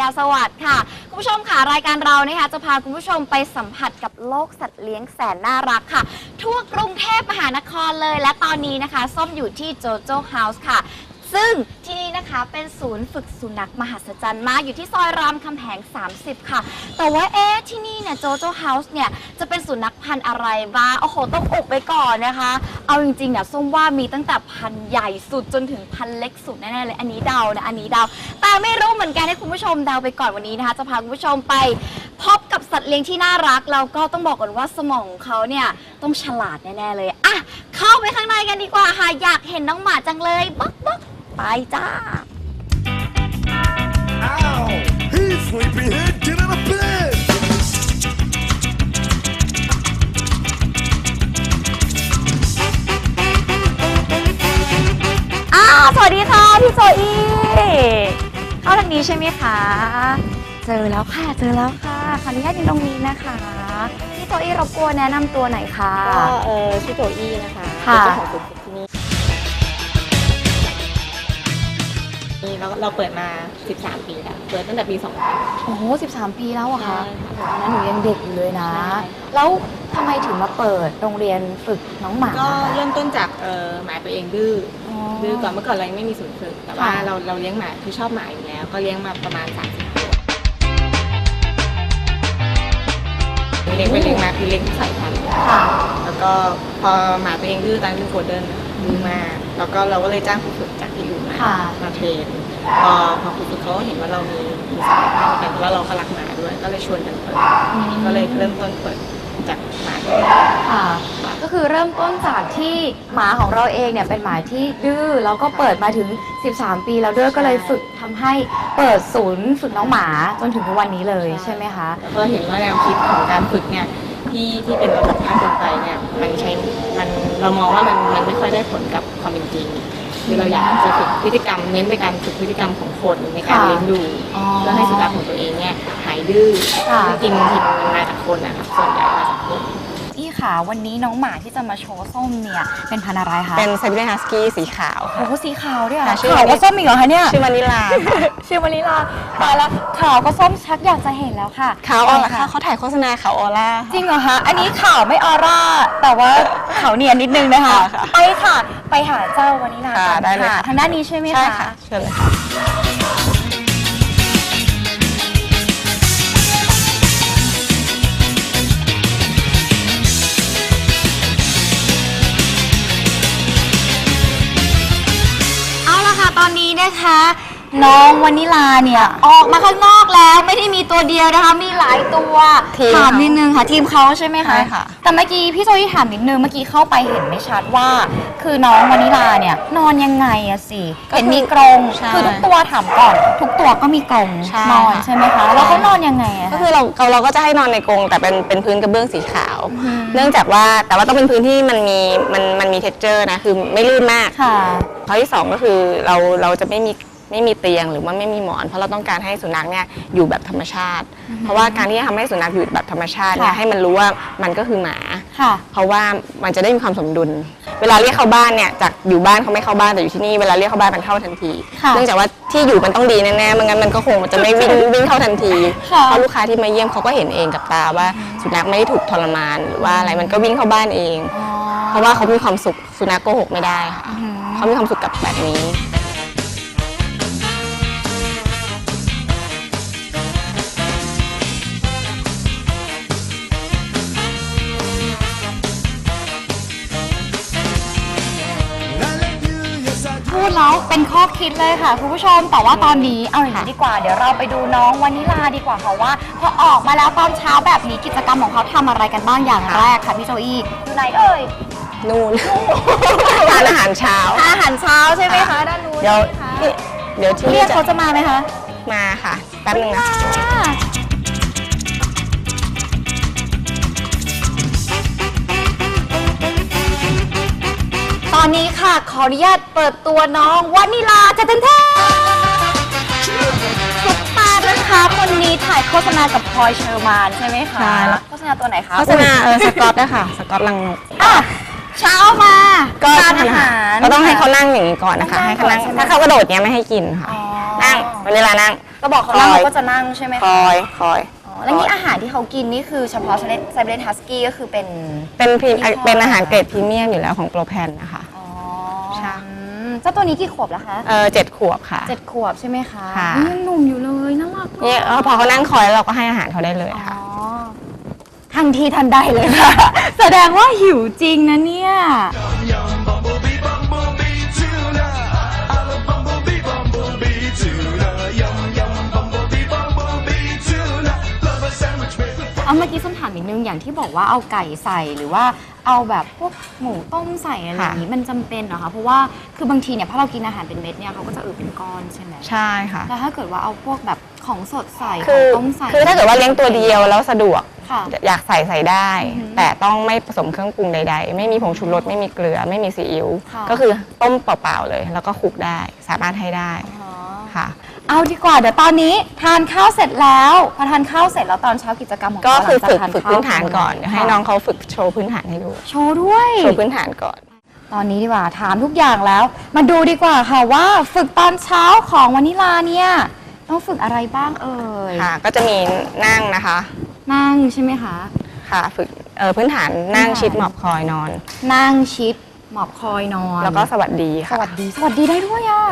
ยานันท์กิตติยาสวัสดิ์ค่ะ คุณผู้ชมค่ะรายการเรานะคะจะพาคุณผู้ชมไปสัมผัสกับโลกสัตว์เลี้ยงแสนน่ารักค่ะ ทั่วกรุงเทพมหานครเลย และตอนนี้นะคะส้มอยู่ที่โจโจ้เฮาส์ค่ะ ซึ่งที่นี่นะคะเป็นศูนย์ฝึกสุนัขมหัศจรรย์มากอยู่ที่ซอยรามคำแหง 30 ค่ะ แต่ว่าเอ๊ะที่นี่เนี่ยโจโจ้เฮาส์เนี่ยจะเป็นสุนัขพันธุ์อะไรบ้างโอ้โหต้องอุบไปก่อนนะคะ เอาจริงๆเนี่ยส้มว่ามีตั้งแต่พันธุ์ใหญ่สุดจนถึงพันธุ์เล็กสุดแน่ๆเลย อันนี้เดานะอันนี้เดาแต่ไม่รู้เหมือนกันให้คุณผู้ชมเดาไปก่อนวันนี้นะคะ จะพาคุณผู้ชมไปพบกับสัตว์เลี้ยงที่น่ารักแล้วก็ต้องบอกก่อนว่าสมองของเขาเนี่ยต้องฉลาดแน่ๆเลยอะเข้าไปข้างในกันดีกว่าค่ะอยากเห็นน้องหมาจังเลยบ๊อกบ๊อกไปจ้า Ow! Hey, sleepyhead, get out of bed! อ้าวสวัสดีค่ะพี่โจอี้ เข้าทางนี้ใช่ไหมคะ เจอแล้วค่ะ เจอแล้วค่ะขออนุญาตยืนตรงนี้นะคะ พี่โจอี้รบกวนแนะนำตัวหน่อยค่ะ ก็เออชื่อโจอี้นะคะค่ะ เป็นเจ้าของศูนย์ฝึกที่นี่นี่เราเราเปิดมา 13 ปีแล้วเปิดตั้งแต่ปี2000โอ้โห13 ปีแล้วเหรอะคะใช่ตอนนั้นหนูยังเด็กอยู่เลยนะ ใช่ แล้วทำไมถึงมาเปิดโรงเรียนฝึกน้องหมาก็เริ่มต้นจากเออหมาตัวเองดื้อ อ๋อดื้อก่อนเมื่อก่อนเรายังไม่มีศูนย์ฝึกแต่ว่าค่ะเราเราเลี้ยงหมาคือชอบหมาอยู่แล้ว ก็เลี้ยงมาประมาณ30ตัวเลี้ยงไปเลี้ยงมาคือเลี้ยงทุกสายพันธุ์ค่ะแล้วก็พอหมาตัวเองดื้อตอนนนเป็นโกลเด้นอะดื้อมากแล้วก็เราก็เลยจ้างครูฝึกจากที่อื่นมาค่ะมาเทรนพอพอครูฝึกเขาก็เห็นว่าเรามีมีศักยภาพกันแล้วเราก็รักหมาด้วย ก็เลยชวนกันเปิดก็เลยเริ่มต้นเปิด จากหมาตัวเองค่ะก็คือเริ่มต้นจากที่หมาของเราเองเนี่ยเป็นหมาที่ดื้อแล้วก็เปิดมาถึง 13 ปีแล้วด้วยก็เลยฝึกทำให้เปิดศูนย์ฝึกน้องหมาจนถึงทุกวันนี้เลยใช่ไหมคะ แล้วก็เห็นว่าแนวคิดของการฝึกเนี่ยที่ที่เป็นระบบมากเกินไปเนี่ยมันใช้มันเรามองว่ามันมันไม่ค่อยได้ผลกับความเป็นจริงคือเราอยากจะฝึก พฤติกรรมเน้นไปการฝึกพฤติกรรมของคนในการค่ะเลี้ยงดูอ๋อเพื่อให้สุนัขของตัวเองเนี่ยหายดื้อค่ะจริงๆถิ่นมันมาจากคนนะครับส่วนใหญ่มาจากคน พี่ขาวันนี้น้องหมาที่จะมาโชว์ส้มเนี่ย เป็นพันธุ์อะไรคะเป็นไซบีเรียนฮัสกี้สีขาว โอ้โหสีขาวด้วยค่ะอะชื่อ ขาวก็ส้มอีกเหรอคะเนี่ย ชื่อวานิลา ชื่อมาริลาตายแล้วขาวก็ส้มชักอยากจะเห็นแล้วค่ะขาวออไปร่าเขาถ่ายโฆษณาขาวออร่า จริงเหรอคะ อันนี้ขาวไม่ออร่า แต่ว่าขาวเนียนนิดนึงนะคะ ค่ะไปค่ะ ไปหาเจ้าวันนี้นาค่ะกันได้เลยค่ะ ทางด้านนี้ใช่ไหมใช่คะค่ะ เชิญเลยค่ะ นะคะ น้องวานิลาเนี่ย ออกมาข้างนอกแล้วไม่ได้มีตัวเดียวนะคะ มีหลายตัวทีมถามนิดนึงค่ะ ทีมเขาใช่ไหมคะใช่ค่ะ แต่เมื่อกี้พี่โจยี่ถามนิดนึงเมื่อกี้เข้าไปเห็นไม่ชัดว่า คือน้องวานิลาเนี่ย นอนยังไงอะสิเห็นมีกรงใช่คือทุกตัวถามก่อน ทุกตัวก็มีกรงใช่นอนค่ะ ใช่ไหมคะ แล้วเขานอนยังไงอะก็คือเราเราเราก็จะให้นอนในกรงแต่เป็นเป็นพื้นกระเบื้องสีขาว เนื่องจากว่าแต่ว่าต้องเป็นพื้นที่มันมีมันมันมีเท็กเจอร์นะคือไม่ลื่นมากค่ะ ข้อที่สองก็คือเราเราจะไม่มี ไม่มีเตียงหรือว่าไม่มีหมอน เพราะเราต้องการให้สุนัขเนี่ยอยู่แบบธรรมชาติ เพราะว่าการที่จะทำให้สุนัขอยู่แบบธรรมชาติเนี่ยค่ะให้มันรู้ว่ามันก็คือหมา ค่ะ เพราะว่ามันจะได้มีความสมดุล เวลาเรียกเข้าบ้านเนี่ยจากอยู่บ้านเขาไม่เข้าบ้านแต่อยู่ที่นี่เวลาเรียกเข้าบ้านมันเข้าทันทีค่ะ เนื่องจากว่าที่อยู่มันต้องดีแน่ๆไม่งั้นมันก็คงจะไม่วิ่ง วิ่งเข้าทันที ค่ะ เพราะลูกค้าที่มาเยี่ยมเขาก็เห็นเองกับตาว่าสุนัขไม่ได้ถูกทรมานหรือว่าอะไรมันก็วิ่งเข้าบ้านเองอ๋อเพราะว่าเขามีความสุขสุนัขโกหกไม่ได้ค่ะอืมเขามีความสุขกับแบบนี้ เป็นข้อคิดเลยค่ะคุณผู้ชมแต่ว่าตอนนี้เอาอย่างนี้ดีกว่าเดี๋ยวเราไปดูน้องวานิลาดีกว่าค่ะว่าพอออกมาแล้วตอนเช้าแบบนี้กิจกรรมของเขาทำอะไรกันบ้างอย่างแรกค่ะพี่โจอี้อยู่ไหนเอ่ย นู่นทานอาหารเช้า อาหารเช้าใช่ไหมคะด้านนู้นเดี๋ยว ใช่ไหมนี่คะเดี๋ยวที่เรียกจะเขาจะมาไหมคะมาค่ะแป๊บนึงนะต อนนี้ค่ะขออนุญาตเปิดตัวน้องวานิลาจะเต้นแท้สุดตานะคะคนนี้ถ่ายโฆษณากับพลอยเชอร์มานใช่ไหมคะใช่แล้วโฆษณาตัวไหนคะโฆษณาเออสกอตนะคะสกอตลังนกอะเช้ามาก็การทานอาหารอาหารเราต้องให้เขานั่งอย่างนี้ก่อนนะคะต้องนั่งให้เขานั่งก่อนใช่ไหมถ้าเขากระโดดเนี้ยไม่ให้กินค่ะ อ๋อนั่งเวลานั่งก็บอกเขานั่งคอยเขาก็จะนั่งใช่ไหมคคะอยคอย อ๋อแล้วนี่อาหารที่เขากินนี่คือเฉพาะไซเบรนฮัสกี้ก็คือเป็น เป็นพรียี่ห้อ เป็นอาหารเกรดพรีเมียมอยู่แล้วของโปรแพนนะคะอ๋อใช่อืมเจ้าตัวนี้กี่ขวบแล้วคะเออเจ็ดขวบค่ะ เจ็ดขวบใช่ไหมคะค่ะ นี่ยังหนุ่มอยู่เลยน่ารักมากเนี่ยเออพอเขานั่งคอยแล้วเราก็ให้อาหารเขาได้เลยอ๋อค่ะ ทันทีทันใดเลยค่ะ แสดงว่าหิวจริงนะเนี่ย เอาเมื่อกี้ส้มถามนิดนึงอย่างที่บอกว่าเอาไก่ใส่หรือว่าเอาแบบพวกหมูต้มใส่อะไรอย่างนี้มันจำเป็นเหรอคะเพราะว่าคือบางทีเนี่ยพอเรากินอาหารเป็นเม็ดเนี่ยเขาก็จะอืดเป็นก้อนใช่ไหมใช่ค่ะ แล้วถ้าเกิดว่าเอาพวกแบบของสดใส่ขคือองต้มใส่คือถ้าเกิดว่าเลี้ยงตัวเดียวแล้วสะดวก ค่ะ อยากใส่ใส่ได้ อือหือแต่ต้องไม่ผสมเครื่องปรุงใดๆ ไม่มีผงชูรสไม่มีเกลือ ไม่มีซีอิ๊วค่ะ ก็คือต้มเปล่าๆเลย แล้วก็คลุกได้สามารถให้ได้ อ๋อ ค่ะ เอาดีกว่าเดี๋ยวตอนนี้ทานข้าวเสร็จแล้วพอทานข้าวเสร็จแล้วตอนเช้ากิจกรรมของก็เราคือหลัฝึงกจาฝึกข้วพื้นฐานก่อนเดี๋ยวให้ค่ะน้องเขาฝึกโชว์พื้นฐานให้ดูโชว์ด้วย โชว์พื้นฐานก่อน ตอนนี้ดีกว่าถามทุกอย่างแล้ว มาดูดีกว่าค่ะว่าฝึกตอนเช้าของวานิลาเนี่ยต้องฝึกอะไรบ้างเอ่ยค่ะ ก็จะมีนั่งนะคะ นั่งใช่ไหมคะ ค่ะ ฝึกเอ่อพื้นฐานนั่งพื้นฐานชิดหมอบคอยนอน นั่งชิดหมอบคอยนอนแล้วก็สวัสดีสค่ะ วัสดี สวัสดีได้ด้วยอะ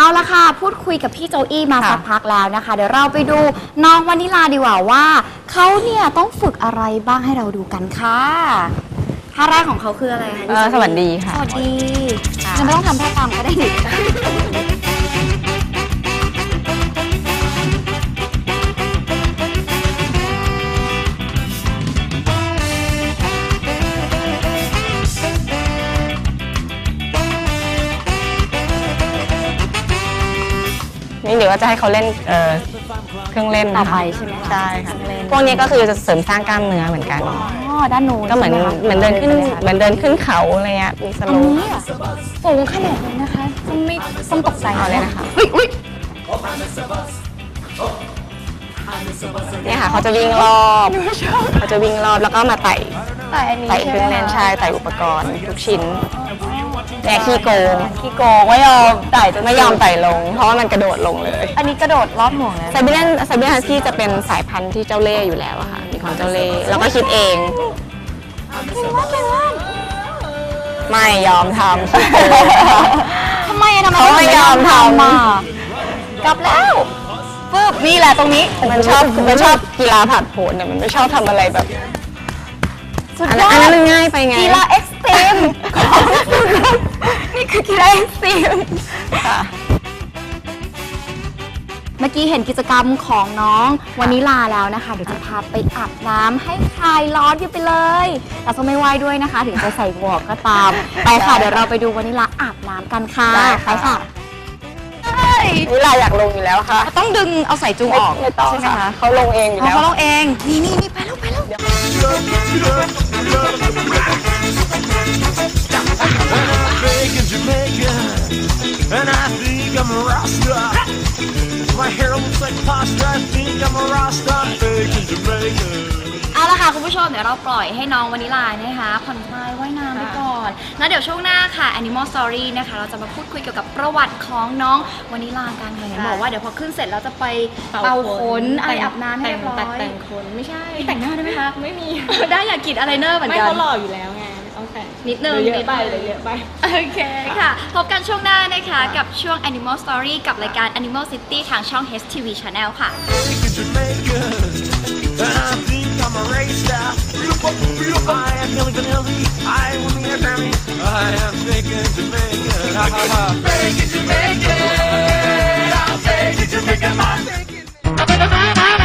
เอาละค่ะ พูดคุยกับพี่โจอี้มาค่ะสักพักแล้วนะคะ เดี๋ยวเราไปดูน้องวานิลาดีกว่าว่าเขาเนี่ยต้องฝึกอะไรบ้างให้เราดูกันค่ะท่าแรกของเขาคืออะไรคะเอ่อสวัสดีค่ะ สวัสดีค่ะยังไม่ต้องทำท่าตามก็ได้ดินี่ ก็จะให้เขาเล่นเอ่อเครื่องเล่นต่อนะคะไปใช่ไหมคะใช่ค่ะเครื่องเล่นพวกนี้ก็คือจะเสริมสร้างกล้ามเนื้อเหมือนกัน อ๋อด้านนู้นก็เหมือนใช่ไคะเหมือนเดินขึ้นไปลยค่ะเหมือนเดินขึ้นเขาอะไรเงี้ยมีสอันโลว์นี้เหรอสูงขนาดนี้นะคะต้องไม่ต้องตกใจเอาเลยนะคะอุ้ยอุ้ยเนี่ยค่ะเขาจะวิ่งรอบเขาจะวิ่งรอบแล้วก็มาไต่แต่อันนี้ไต่เครื่องเล่นใช่ไต่อุปกรณ์ทุกชิ้น เนี่ยขี้โกงขี้โกงไม่ยอมไต่จนไม่ยอมไต่ลง เพราะว่ามันกระโดดลงเลยอันนี้กระโดดรอบห่วงเลยไซบีเรียนไซบีเรียนฮัสกี้จะเป็นสายพันธุ์ที่เจ้าเล่ห์อยู่แล้วอะค่ะมีความเจ้าเล่ห์แล้วก็คิดเองเก่งมากเก่งมากไม่ยอมทำขี้โกงทำไมอะทำไมเขาไม่ยอมทำอะกลับแล้วปึ๊บนี่แหละตรงนี้มันชอบมันชอบกีฬาผัดโผนแต่มันไม่ชอบทำอะไรแบบ สุดอันยนั้อนอันนั้นดมันง่ายไปไงกีฬาเอ็กซ์ตรีมนี่คือกีฬาเอ็กซ์ตรีมค่ะเมื่อกี้เห็นกิจกรรมของน้องวานิลาแล้วนะคะ เดี๋ยวจะพาไปอาบน้ำให้คลายร้อนกันไปเลยแต่ก็ไม่ไหวด้วยนะคะ ถึงจะใส่หมวกก็ตาม ไปค่ะ เดี๋ยวเราไปดูวานิลาอาบน้ำกันค่ะได้ไปค่ะค่ะนี่เราอยากลงอยู่แล้วค่ะต้องดึงเอาใส่จุงออกไม่ต้องใช่ไหมค่ะคะเขาลงเองอยู่เอาแล้ว เขาลงเอง นี่นี่นี่ไปแล้วไปแล้ว big in Jamaica, and I think I'm a Rasta. My hair looks like pasta. I think I'm a Rasta. Big in Jamaica. เอาละค่ะคุณผู้ชมเดี๋ยวเราปล่อยให้น้องวานิลานะคะผ่อนคลายว่ายน้ำไปก่อนแล้วเดี๋ยวช่วงหน้าค่ะ Animal Story นะคะ เราจะมาพูดคุยเกี่ยวกับประวัติของน้องวานิลากันค่ะเห็นบอกว่าเดี๋ยวพอขึ้นเสร็จแล้วจะไปเป่าขนอะไรอาบน้ำให้เรียบร้อยแต่งแต่งขนไม่ใช่แต่งหน้าได้ไหมคะไม่มีได้อยากกรีดอะไรเนอร์เหมือนไม่กันเขาหล่ออยู่แล้วไงไม่ต้องแต่งนิดนึงเยอะนิดไปนึงเลยเยอะไปโอเคค่ะพบกันช่วงหน้านะคะกับช่วง Animal Story กับรายการ Animal City ทางช่อง HTV Channel ค่ะ a race. Beautiful, beautiful. I am Billy Vanilli. I will be a Grammy. I am Jamaican, Jamaican. Ha ha ha. Jamaican, Jamaican. I'm Jamaican, Jamaican. I'm Jamaican.